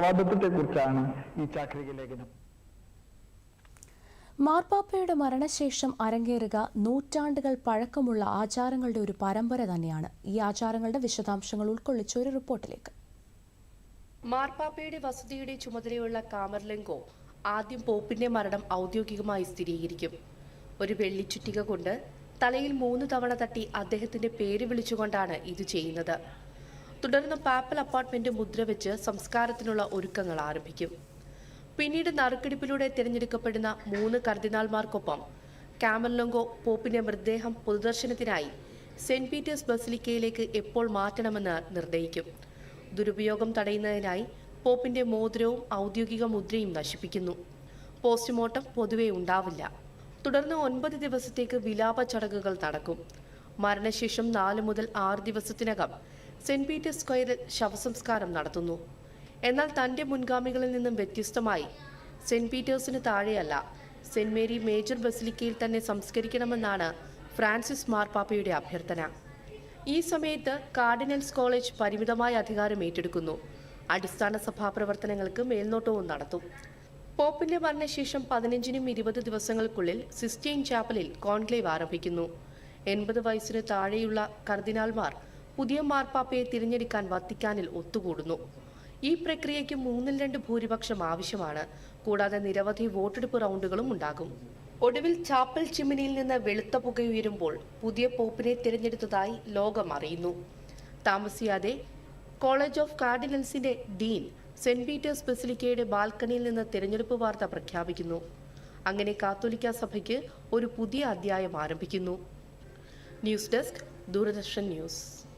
കുറിച്ചാണ് ഈ ചാക്രിക ലേഖനം. മാർപ്പാപ്പയുടെ മരണശേഷം അരങ്ങേറുക നൂറ്റാണ്ടുകൾ പഴക്കമുള്ള ആചാരങ്ങളുടെ ഒരു പരമ്പര തന്നെയാണ്. ഈ ആചാരങ്ങളുടെ വിശദാംശങ്ങൾ ഉൾക്കൊള്ളിച്ച ഒരു റിപ്പോർട്ടിലേക്ക്. മാർപ്പാപ്പയുടെ വസതിയുടെ ചുമതലയുള്ള കാമർലെങ്കോ ആദ്യം പോപ്പിന്റെ മരണം ഔദ്യോഗികമായി സ്ഥിരീകരിക്കും. ഒരു വെള്ളിച്ചുറ്റിക കൊണ്ട് തലയിൽ മൂന്ന് തവണ തട്ടി അദ്ദേഹത്തിന്റെ പേര് വിളിച്ചുകൊണ്ടാണ് ഇത് ചെയ്യുന്നത്. തുടർന്ന് പാപ്പൽ അപ്പാർട്ട്മെന്റ് മുദ്ര വെച്ച് സംസ്കാരത്തിനുള്ള ഒരുക്കങ്ങൾ ആരംഭിക്കും. പിന്നീട് നറുക്കെടുപ്പിലൂടെ തിരഞ്ഞെടുക്കപ്പെടുന്ന മൂന്ന് കർദിനാൾമാർക്കൊപ്പം കാമർലൊങ്കോ പോപ്പിന്റെ മൃതദേഹം പൊതുദർശനത്തിനായി സെന്റ് പീറ്റേഴ്സ് ബസിലിക്കയിലേക്ക് എപ്പോൾ മാറ്റണമെന്ന് നിർണയിക്കും ദുരുപയോഗം തടയുന്നതിനായി പോപ്പിന്റെ മോതിരവും ഔദ്യോഗിക മുദ്രയും നശിപ്പിക്കുന്നു. പോസ്റ്റ്മോർട്ടം പൊതുവെ ഉണ്ടാവില്ല. തുടർന്ന് ഒൻപത് ദിവസത്തേക്ക് വിലാപ ചടങ്ങുകൾ നടക്കും. മരണശേഷം നാല് മുതൽ ആറ് ദിവസത്തിനകം സെന്റ് പീറ്റേഴ്സ് സ്ക്വയറിൽ ശവസംസ്കാരം നടത്തുന്നു. എന്നാൽ തന്റെ മുൻഗാമികളിൽ നിന്നും വ്യത്യസ്തമായി സെന്റ് പീറ്റേഴ്സിന് താഴെയല്ല സെന്റ് മേരി മേജർ ബസിലിക്കയിൽ തന്നെ സംസ്കരിക്കണമെന്നാണ് ഫ്രാൻസിസ് മാർപ്പാപ്പയുടെ അഭ്യർത്ഥന. ഈ സമയത്ത് കാർഡിനൽസ് കോളേജ് പരിമിതമായ അധികാരം ഏറ്റെടുക്കുന്നു. അടിസ്ഥാന സഭാ പ്രവർത്തനങ്ങൾക്ക് മേൽനോട്ടവും നടത്തും. പോപ്പിന്റെ മരണശേഷം പതിനഞ്ചിനും ഇരുപത് ദിവസങ്ങൾക്കുള്ളിൽ സിസ്റ്റൈൻ ചാപ്പലിൽ കോൺക്ലേവ് ആരംഭിക്കുന്നു. എൺപത് വയസ്സിന് താഴെയുള്ള കർദിനാൾമാർ പുതിയ മാർപ്പാപ്പയെ തിരഞ്ഞെടുക്കാൻ വത്തിക്കാനിൽ ഒത്തുകൂടുന്നു. ഈ പ്രക്രിയയ്ക്ക് മൂന്നിൽ രണ്ട് ഭൂരിപക്ഷം ആവശ്യമാണ്. കൂടാതെ നിരവധി വോട്ടെടുപ്പ് റൗണ്ടുകളും ഉണ്ടാകും. ഒടുവിൽ ചാപ്പൽ ചിമ്മിനിയിൽ നിന്ന് വെളുത്ത പുകയുയരുമ്പോൾ പുതിയ പോപ്പിനെ തിരഞ്ഞെടുത്തതായി ലോകം അറിയുന്നു. താമസിയാതെ കോളേജ് ഓഫ് കാർഡിനൽസിന്റെ ഡീൻ സെന്റ് പീറ്റേഴ്സ് ബസിലിക്കയുടെ ബാൽക്കണിയിൽ നിന്ന് തിരഞ്ഞെടുപ്പ് വാർത്ത പ്രഖ്യാപിക്കുന്നു. അങ്ങനെ കാത്തോലിക്ക സഭയ്ക്ക് ഒരു പുതിയ അധ്യായം ആരംഭിക്കുന്നു. News desk Doordarshan news.